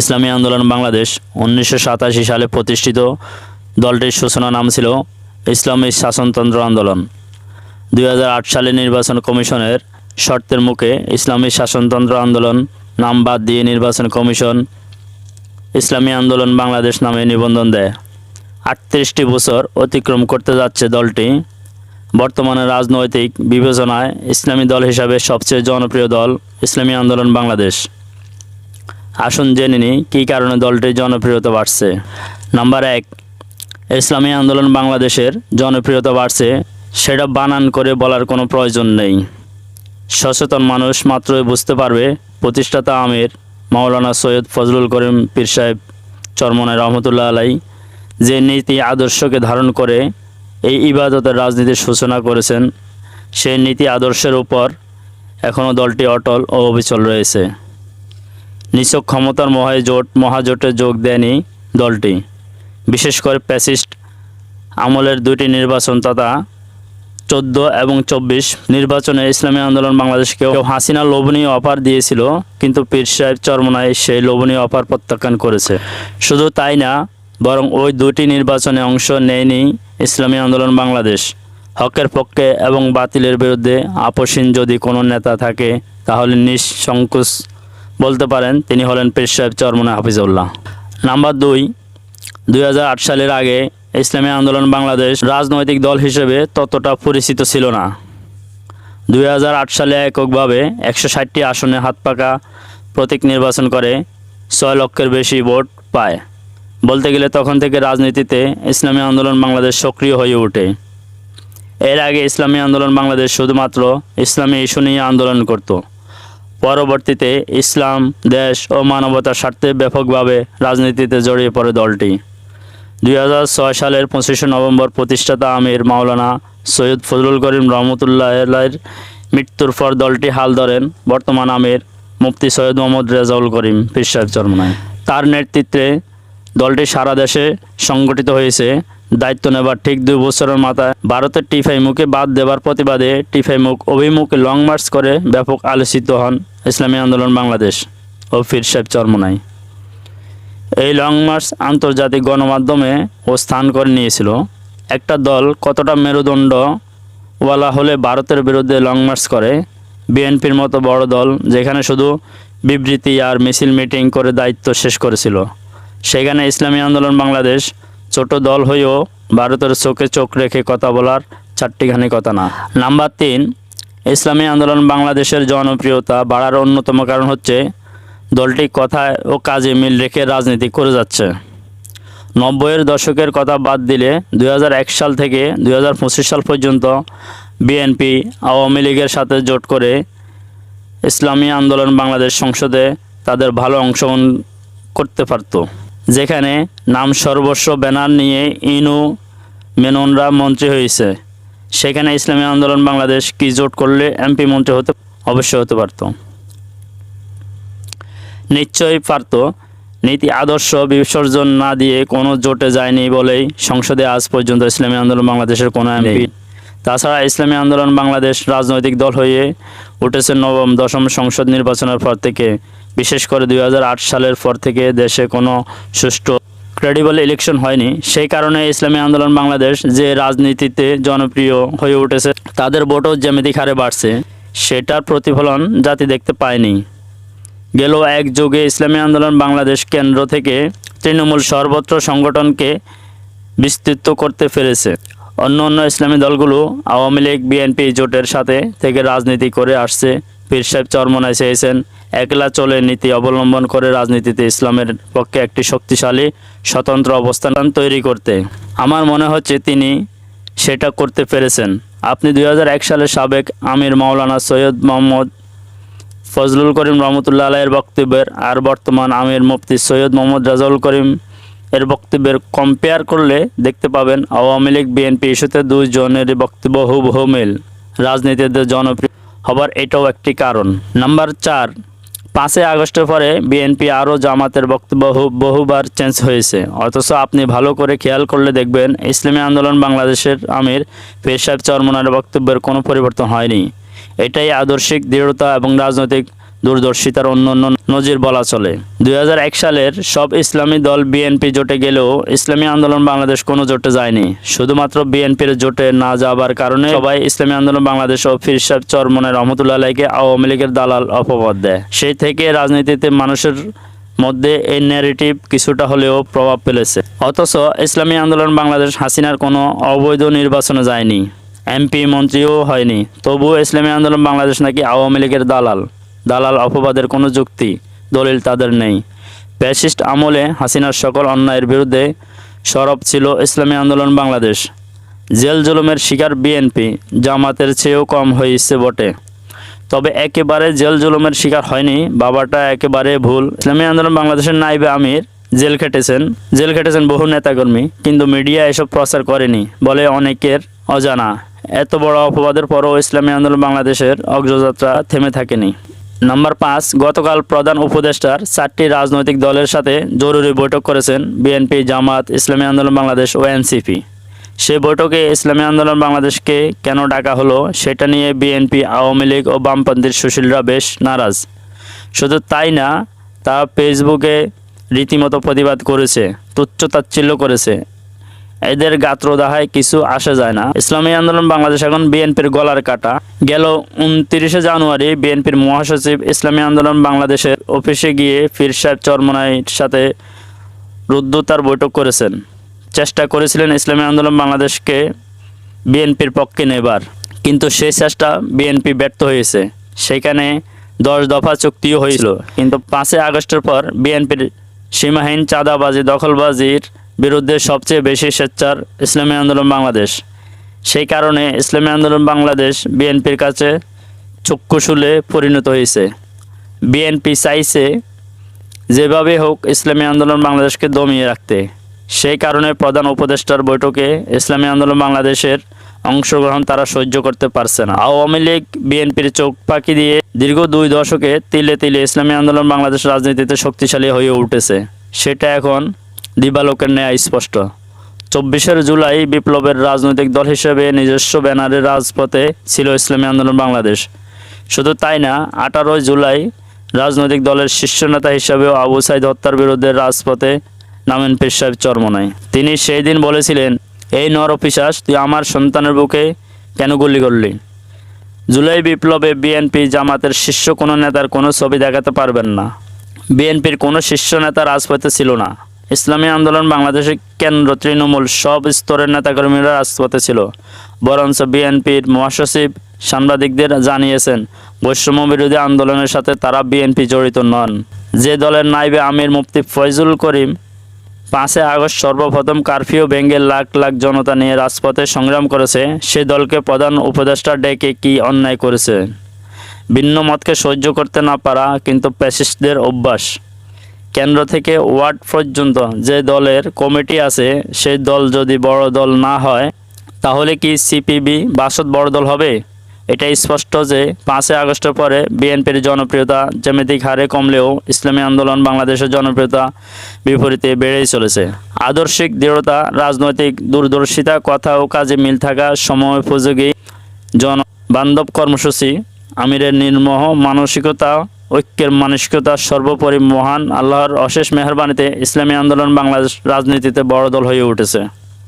ইসলামী আন্দোলন বাংলাদেশ উনিশশো সাতাশি সালে প্রতিষ্ঠিত দলটির সূচনা নাম ছিল ইসলামী শাসনতন্ত্র আন্দোলন। দু হাজার আট সালে নির্বাচন কমিশনের শর্তের মুখে ইসলামী শাসনতন্ত্র আন্দোলন নাম বাদ দিয়ে নির্বাচন কমিশন ইসলামী আন্দোলন বাংলাদেশ নামে নিবন্ধন দেয়। আটত্রিশটি বছর অতিক্রম করতে যাচ্ছে দলটি। বর্তমানে রাজনৈতিক বিবেচনায় ইসলামী দল হিসাবে সবচেয়ে জনপ্রিয় দল ইসলামী আন্দোলন বাংলাদেশ। আসুন জেনে নিই, কী কারণে দলটির জনপ্রিয়তা বাড়ছে? নাম্বার এক, ইসলামী আন্দোলন বাংলাদেশের জনপ্রিয়তা বাড়ছে, সেটা বানান করে বলার কোনো প্রয়োজন নেই। সচেতন মানুষ মাত্রই বুঝতে পারবে, প্রতিষ্ঠাতা আমির মাওলানা সৈয়দ ফজলুল করিম পীর সাহেব চরমনায় রহমতুল্লাহ আলাই যে নীতি আদর্শকে ধারণ করে এই ইবাদতের রাজনীতির সূচনা করেছেন, সেই নীতি আদর্শের উপর এখনও দলটি অটল ও অবিচল রয়েছে। নিছক ক্ষমতার মহাজোট মহাজোটে যোগ দেয়নি দলটি। বিশেষ করে প্যাসিস্ট আমলের দুটি নির্বাচন তথা চোদ্দ এবং চব্বিশ নির্বাচনে ইসলামী আন্দোলন বাংলাদেশকে হাসিনা লোভনীয় অফার দিয়েছিল, কিন্তু পীর সাহেব চরমনায় সেই লোভনীয় অফার প্রত্যাখ্যান করেছে। শুধু তাই না, বরং ওই দুটি নির্বাচনে অংশ নেয়নি ইসলামী আন্দোলন বাংলাদেশ। হকের পক্ষে এবং বাতিলের বিরুদ্ধে আপসীন যদি কোনো নেতা থাকে, তাহলে নিঃসংকোচ বলতে পারেন, তিনি হলেন পীর সাহেব চরমনা হাফিজউল্লাহ। নাম্বার দুই দুই সালের আগে ইসলামী আন্দোলন বাংলাদেশ রাজনৈতিক দল হিসেবে ততটা পরিচিত ছিল না। দুই হাজার আট সালে এককভাবে একশো ষাটটি আসনে হাত পাকা প্রতীক নির্বাচন করে, ছয় লক্ষের বেশি ভোট পায়। বলতে গেলে তখন থেকে রাজনীতিতে ইসলামী আন্দোলন বাংলাদেশ সক্রিয় হয়ে ওঠে। এর আগে ইসলামী আন্দোলন বাংলাদেশ শুধুমাত্র ইসলামী ইস্যু নিয়ে আন্দোলন করত। পরবর্তীতে ইসলাম, দেশ ও মানবতার স্বার্থে ব্যাপকভাবে রাজনীতিতে জড়িয়ে পড়ে দলটি। দুই হাজার ছয় সালের পঁচিশে নভেম্বর প্রতিষ্ঠাতা আমির মাওলানা সৈয়দ ফজলুল করিম রহমতুল্লাহের মৃত্যুর পর দলটি হাল ধরেন বর্তমান আমির মুফতি সৈয়দ মোহাম্মদ রেজাউল করিম পীর সাহেব চরমনায়। তার নেতৃত্বে দলটি সারা দেশে সংগঠিত হয়েছে। দায়িত্ব নেবার ঠিক দুই বছরের মাথায় ভারতের টিফাই মুখে বাদ দেবার প্রতিবাদে টিফাই মুখ অভিমুখে লং মার্চ করে ব্যাপক আলোচিত হন। ইসলামী আন্দোলন বাংলাদেশ ও পীর সাহেব চরমনায় এই লং মার্চ আন্তর্জাতিক গণমাধ্যমে ও স্থান করে নিয়েছিল। একটা দল কতটা মেরুদণ্ড ওয়ালা হলে ভারতের বিরুদ্ধে লং মার্চ করে, বিএনপির মতো বড় দল যেখানে শুধু বিবৃতি আর মিছিল মিটিং করে দায়িত্ব শেষ করেছিল। সেখানে ইসলামী আন্দোলন বাংলাদেশ ছোট দল হয়েও ভারতের চোখে চোখ রেখে কথা বলার চারটিখানি কথা না। নাম্বার তিন ইসলামী আন্দোলন বাংলাদেশের জনপ্রিয়তা বাড়ার অন্যতম কারণ হচ্ছে দলটি কথায় ও কাজে মিল রেখে রাজনীতি করে যাচ্ছে। নব্বইয়ের দশকের কথা বাদ দিলে দুই হাজার এক সাল থেকে দু হাজার পঁচিশ সাল পর্যন্ত বিএনপি আওয়ামী লীগের সাথে জোট করে ইসলামী আন্দোলন বাংলাদেশ সংসদে তাদের ভালো অংশগ্রহণ করতে পারত। যেখানে নাম সর্বস্ব ব্যানার নিয়ে ইনু মেননরা মন্ত্রী হয়েছে। সেখানে ইসলামী আন্দোলন বাংলাদেশ কি জোট করলে এমপি মন্ত্রী হতে অবশ্যই হতে পারতো? নিশ্চয়ই পারত। নীতি আদর্শ বিসর্জন না দিয়ে কোনো জোটে যায়নি বলেই সংসদে আজ পর্যন্ত ইসলামী আন্দোলন বাংলাদেশের কোনো এমপি তাছাড়া ইসলামী আন্দোলন বাংলাদেশ রাজনৈতিক দল হয়ে উঠেছে নবম দশম সংসদ নির্বাচনের পর থেকে। বিশেষ করে দু হাজার আট সালের পর থেকে দেশে কোনো সুষ্ঠু ক্রেডিবল ইলেকশন হয়নি। সেই কারণে ইসলামী আন্দোলন বাংলাদেশ যে রাজনীতিতে জনপ্রিয় হয়ে উঠেছে, তাদের ভোটও জ্যামিতিক হারে বাড়ছে। সেটার প্রতিফলন জাতি দেখতে পায়নি। গেল এক যুগে ইসলামী আন্দোলন বাংলাদেশ কেন্দ্র থেকে তৃণমূল সর্বত্র সংগঠনকে বিস্তৃত করতে পেরেছে অন্য অন্য ইসলামী দলগুলো আওয়ামী লীগ, বিএনপি জোটের সাথে থেকে রাজনীতি করে আসছে। পীর সাহেব চরমনায় চেয়েছেন। একলা চলে নীতি অবলম্বন করে রাজনীতিতে ইসলামের পক্ষে একটি শক্তিশালী, স্বতন্ত্র অবস্থান তৈরি করতে। আমার মনে হচ্ছে তিনি সেটা করতে পেরেছেন। আপনি দু হাজার এক সালে সাবেক আমির মাওলানা সৈয়দ মোহাম্মদ ফজলুল করিম রহমতুল্লাহ আলাইয়ের বক্তব্যের আর বর্তমান আমির মুফতি সৈয়দ মোহাম্মদ রাজাউল করিম এর বক্তব্যের কম্পেয়ার করলে দেখতে পাবেন আওয়ামী লীগ, বিএনপি ইস্যুতে দুইজনের বক্তব্য হুবহু মিল। রাজনীতিতে জনপ্রিয় হবার এটাও একটি কারণ। নাম্বার চার পাঁচই আগস্টের পরে বিএনপি আরও জামাতের বক্তব্য বহুবার চেঞ্জ হয়েছে। অথচ আপনি ভালো করে খেয়াল করলে দেখবেন ইসলামী আন্দোলন বাংলাদেশের আমির পেশাব চরমনার বক্তব্যের কোনো পরিবর্তন হয়নি। এটাই আদর্শিক দৃঢ়তা এবং রাজনৈতিক দূরদর্শিতার অন্য অন্য নজির বলা চলে। দুই হাজার এক সালের সব ইসলামী দল বিএনপি জোটে গেলেও ইসলামী আন্দোলন বাংলাদেশ কোনো জোটে যায়নি। শুধুমাত্র বিএনপির জোটে না যাবার কারণে সবাই ইসলামী আন্দোলন বাংলাদেশ ও ফিরসাব চরমনে রহমতুল্লাহ আলাইকে আওয়ামী লীগের দালাল অপবাদ দেয়। সেই থেকে রাজনীতিতে মানুষের মধ্যে এই ন্যারেটিভ কিছুটা হলেও প্রভাব ফেলেছে। অথচ ইসলামী আন্দোলন বাংলাদেশ হাসিনার কোনো অবৈধ নির্বাচনে যায়নি। এমপি মন্ত্রীও হয়নি। তবুও ইসলামী আন্দোলন বাংলাদেশ নাকি আওয়ামী লীগের দালাল। দালাল অপবাদের কোনো যুক্তি, দলিল তাদের নেই। প্যাসিস্ট আমলে হাসিনার সকল অন্যায়ের বিরুদ্ধে সরব ছিল ইসলামী আন্দোলন বাংলাদেশ। জেল জুলুমের শিকার বিএনপি জামাতের চেয়েও কম হয়েছে বটে। তবে একেবারে জেল জুলুমের শিকার হয়নি, বাবাটা একেবারে ভুল। ইসলামী আন্দোলন বাংলাদেশের নাইবে আমির জেল খেটেছেন। জেল খেটেছেন বহু নেতাকর্মী, কিন্তু মিডিয়া এসব প্রচার করেনি বলে অনেকের অজানা। এত বড় অপবাদের পরও ইসলামী আন্দোলন বাংলাদেশের অগ্রযাত্রা থেমে থাকেনি। নাম্বার পাঁচ, গতকাল প্রধান উপদেষ্টার চারটি রাজনৈতিক দলের সাথে জরুরি বৈঠক করেছেন বিএনপি, জামাত, ইসলামী আন্দোলন বাংলাদেশ ও এনসিপি। সে বৈঠকে ইসলামী আন্দোলন বাংলাদেশকে কেন ডাকা হলো সেটা নিয়ে বিএনপি, আওয়ামী লীগ ও বামপন্থীর সুশীলরা বেশ নারাজ। শুধু তাই না, তা ফেসবুকে রীতিমতো প্রতিবাদ করেছে, তুচ্ছ তাচ্ছিল্য করেছে। এদের গাত্রদাহায় কিছু আসে যায় না। ইসলামী আন্দোলন বাংলাদেশ এখন বিএনপির গলার কাটা। গেল উনত্রিশে জানুয়ারি বিএনপির মহাসচিব ইসলামী আন্দোলন বাংলাদেশের অফিসে গিয়ে ফির সাহেব চরমনাইয়ের সাথে রুদ্ধতার বৈঠক করেছেন। চেষ্টা করেছিলেন ইসলামী আন্দোলন বাংলাদেশকে বিএনপির পক্ষে নেবার। কিন্তু সেই চেষ্টা বিএনপি ব্যর্থ হয়েছে। সেখানে দশ দফা চুক্তিও হয়েছিল। কিন্তু পাঁচই আগস্টের পর বিএনপির সীমাহীন চাঁদাবাজি, দখলবাজির বিরুদ্ধে সবচেয়ে বেশি সোচ্চার ইসলামী আন্দোলন বাংলাদেশ। সেই কারণে ইসলামী আন্দোলন বাংলাদেশ বিএনপির কাছে চক্ষুশুলে পরিণত হয়েছে। বিএনপি চাইছে যেভাবে হোক ইসলামী আন্দোলন বাংলাদেশকে দমিয়ে রাখতে। সেই কারণে প্রধান উপদেষ্টার বৈঠকে ইসলামী আন্দোলন বাংলাদেশের অংশগ্রহণ তারা সহ্য করতে পারছে না। আওয়ামী লীগ বিএনপির চোখ পাকি দিয়ে দীর্ঘ দুই দশকে তিলে তিলে ইসলামী আন্দোলন বাংলাদেশ রাজনীতিতে শক্তিশালী হয়ে উঠেছে। সেটা এখন দিবালোকের ন্যায় স্পষ্ট। চব্বিশের জুলাই বিপ্লবের রাজনৈতিক দল হিসেবে নিজস্ব ব্যানারে রাজপথে ছিল ইসলামী আন্দোলন বাংলাদেশ। শুধু তাই না, আঠারোই জুলাই রাজনৈতিক দলের শীর্ষ নেতা হিসেবেও আবু সাইদ হত্যার বিরুদ্ধে রাজপথে নামেন পীর সাহেব চরমনাই তিনি সেই দিন বলেছিলেন, এই নর পিশাস তুই আমার সন্তানের বুকে কেন গুলি করলি? জুলাই বিপ্লবে বিএনপি জামাতের শীর্ষ কোনো নেতার কোনো ছবি দেখাতে পারবেন না। বিএনপির কোনো শীর্ষ নেতা রাজপথে ছিল না। ইসলামী আন্দোলন বাংলাদেশের কেন্দ্র, তৃণমূল সব স্তরের নেতাকর্মীরা রাজপথে ছিল। বরঞ্চ বিএনপির মহাসচিব সাংবাদিকদের জানিয়েছেন, বৈষম্য বিরোধী আন্দোলনের সাথে তারা বিএনপি জড়িত নন। যে দলের নাইবে আমির মুফতি ফয়জুল করিম পাঁচই আগস্ট সর্বপ্রথম কারফিউ ভেঙে লাখ লাখ জনতা নিয়ে রাজপথে সংগ্রাম করেছে, সে দলকে প্রধান উপদেষ্টা ডেকে কি অন্যায় করেছে? ভিন্ন মতকে সহ্য করতে না পারা কিন্তু প্যাসিস্টদের অভ্যাস। কেন্দ্র থেকে ওয়ার্ড পর্যন্ত যে দলের কমিটি আছে, সেই দল যদি বড় দল না হয়, তাহলে কি সিপিবি বাসদ বড় দল হবে? এটা স্পষ্ট যে পাঁচই আগস্টের পরে বিএনপির জনপ্রিয়তা জ্যামিতিক হারে কমলেও ইসলামী আন্দোলন বাংলাদেশের জনপ্রিয়তা বিপরীতে বেড়েই চলেছে। আদর্শিক দৃঢ়তা, রাজনৈতিক দূরদর্শিতা, কথা ও কাজে মিল থাকা সময়োপযোগী জন বান্ধব কর্মসূচি, আমিরের নির্মহ মানসিকতা ঐক্যের মানসিকতা সর্বোপরি মহান। আল্লাহর অশেষ মেহরবানিতে ইসলামী আন্দোলন বাংলাদেশ রাজনীতিতে বড় দল হয়ে উঠেছে।